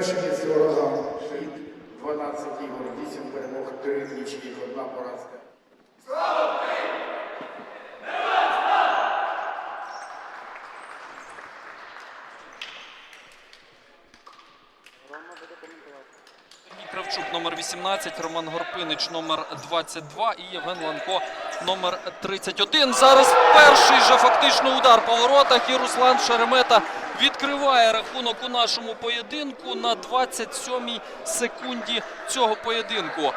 Перше місце ураган. Хід 12 ігор, 8 перемог, 3 нічних, одна поразка. Кравчук номер 18, Роман Горпинич номер 22 і Євген Ланко номер 31. Зараз перший же фактично удар по воротах і Руслан Шеремета відкриває рахунок у нашому поєдинку на 27-й секунді цього поєдинку.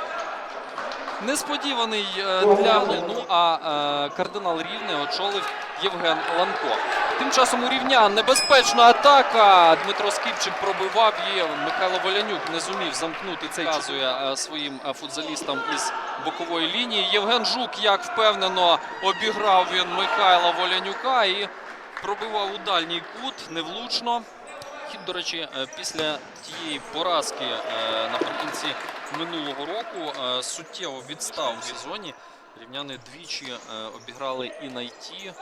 Несподіваний е, для ну а е, кардинал Рівне очолив Євген Ланко. Тим часом у рівнян небезпечна атака. Дмитро Скіпчик пробивав її. Михайло Волянюк не зумів замкнути цей показує е, своїм футзалістам із бокової лінії. Євген Жук як впевнено обіграв він Михайла Волянюка і пробивав у дальній кут невлучно. Хід, до речі, е, після тієї поразки е, наприкінці минулого року е, суттєво відстав в сезоні. Рівняни двічі обіграли і найті.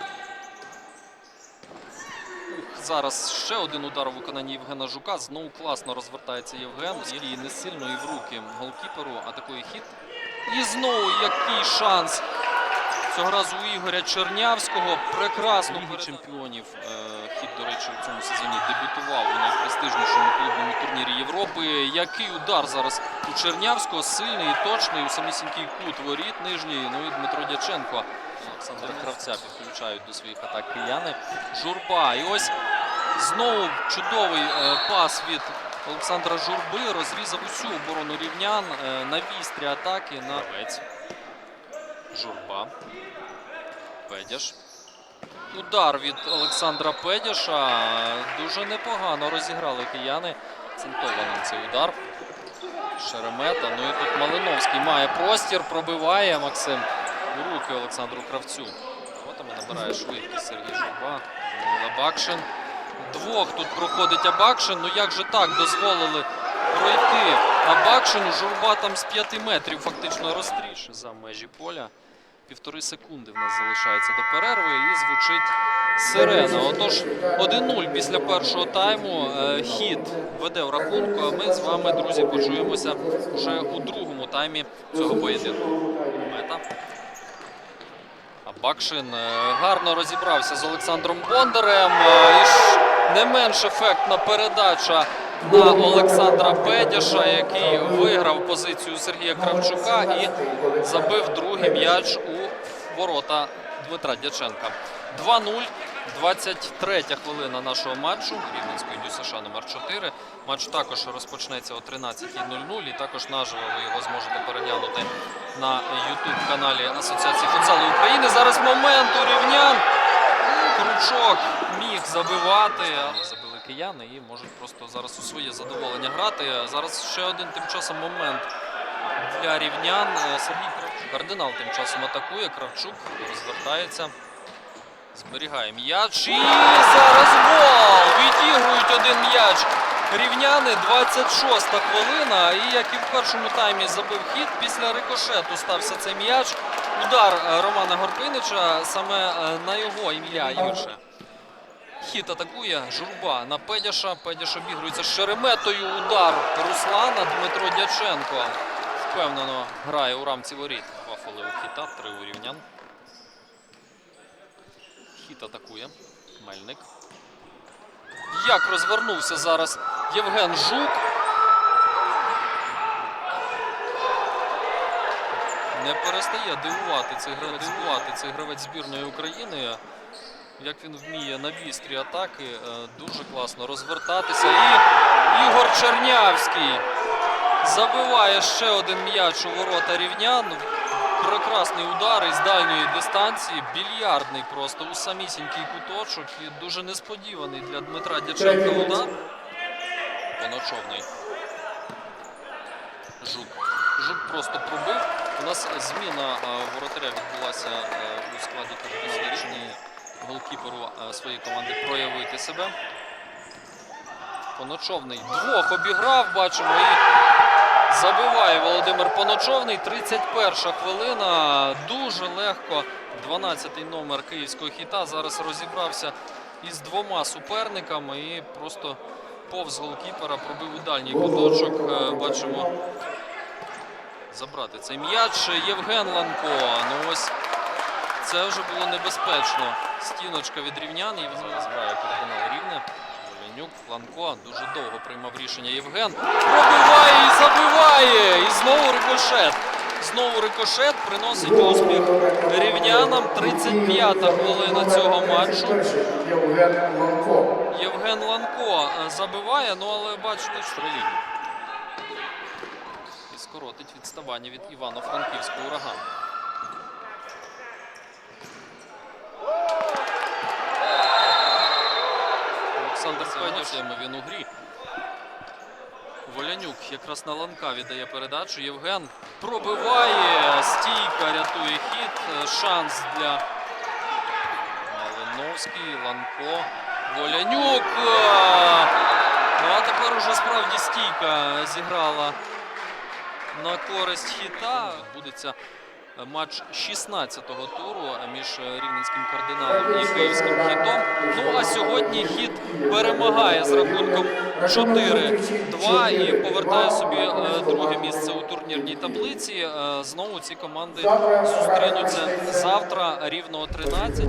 Зараз ще один удар у виконанні Євгена Жука. Знову класно розвертається Євген. І не сильно і в руки голкіперу атакує хід. І знову який шанс. Цього разу у Ігоря Чернявського. Прекрасно Ліги чемпіонів. Е, Хід, до речі, у цьому сезоні дебютував у найпрестижнішому клубному турнірі Європи. Який удар зараз у Чернявського. Сильний і точний у самісінький кут воріт нижній. Ну і Дмитро Дяченко. Олександра Кравця підключають до своїх атак кияни. Журба. І ось знову чудовий е, пас від Олександра Журби. Розрізав усю оборону рівнян е, на вістрі атаки на Кравець. Журба. Педяш. Удар від Олександра Педяша. Дуже непогано розіграли кияни. Центований цей удар. Шеремета. Ну і тут Малиновський має простір, пробиває Максим у руки Олександру Кравцю. От набирає швидкість Сергій Журба. Абакшин. Двох тут проходить Абакшин. Ну як же так дозволили пройти Абакшину? Журба там з 5 метрів фактично розстріше за межі поля. Півтори секунди в нас залишається до перерви і звучить сирена. Отож, 1-0 після першого тайму. Е, Хід веде в рахунку. А ми з вами, друзі, почуємося вже у другому таймі цього поєдинку. Мета. А Бакшин е, гарно розібрався з Олександром Бондарем. Е, І ж не менш ефектна передача на Олександра Педяша, який виграв позицію Сергія Кравчука і забив другий м'яч у ворота Дмитра Дяченка. 2-0. 23 хвилина нашого матчу Рівненської ДЮСШ номер 4 Матч також розпочнеться о 13.00 і також наживо ви його зможете переглянути на youtube каналі Асоціації футзалу України. Зараз момент у рівнян. Кручок міг забивати, але забили кияни і можуть просто зараз у своє задоволення грати. Зараз ще один тим часом момент для рівнян. Е, Сергій Кравчук. Кардинал тим часом атакує. Кравчук розвертається. Зберігає м'яч. І зараз гол! Відігрують один м'яч. Рівняни 26-та хвилина. І як і в першому таймі забив хід, після рикошету стався цей м'яч. Удар Романа Горпинича саме е, на його ім'я Юрше. Хід атакує Журба на Педяша. Педяш обігрується Шереметою. Удар Руслана Дмитро Дяченко. Впевнено грає у рамці воріт. Два фоли у хіта, три у рівнян. Хіт атакує. Мельник. Як розвернувся зараз Євген Жук. Не перестає дивувати цей гравець збірної України. Як він вміє на вістрі атаки, е, дуже класно розвертатися. І Ігор Чернявський забиває ще один м'яч у ворота рівнян. Прекрасний удар із дальньої дистанції, більярдний просто у самісінький куточок і дуже несподіваний для Дмитра Дяченка удар. Поночовний. Жук. Жук просто пробив. У нас зміна е, воротаря відбулася е, у складі кардинальної голкіперу е, своєї команди проявити себе. Поночовний двох обіграв, бачимо, і забиває Володимир Поночовний. 31 хвилина. Дуже легко. 12-й номер київського хіта зараз розібрався із двома суперниками і просто повз голкіпера, пробив у дальній куточок. Е, Бачимо забрати цей м'яч. Євген Ланко. Ну ось це вже було небезпечно. Стіночка від рівнян. Євген зграє кардинал рівне. Ленюк, Ланко дуже довго приймав рішення. Євген пробиває і забиває. І знову рикошет. Знову рикошет приносить успіх рівнянам. 35-та хвилина цього матчу. Євген Ланко. Е, забиває, ну але бачите, стреління. І скоротить відставання від Івано-Франківського ураган. Федір, він у грі. Волянюк якраз на ланка віддає передачу. Євген пробиває. Стійка рятує хід. Шанс для Малиновський, Ланко, Волянюк. Ну а тепер уже справді стійка зіграла на користь хіта. Відбудеться матч 16-го туру між рівненським кардиналом і київським хітом. Ну а сьогодні хіт перемагає з рахунком 4-2 і повертає собі е, друге місце у турнірній таблиці. Е, Знову ці команди зустрінуться завтра рівно о 13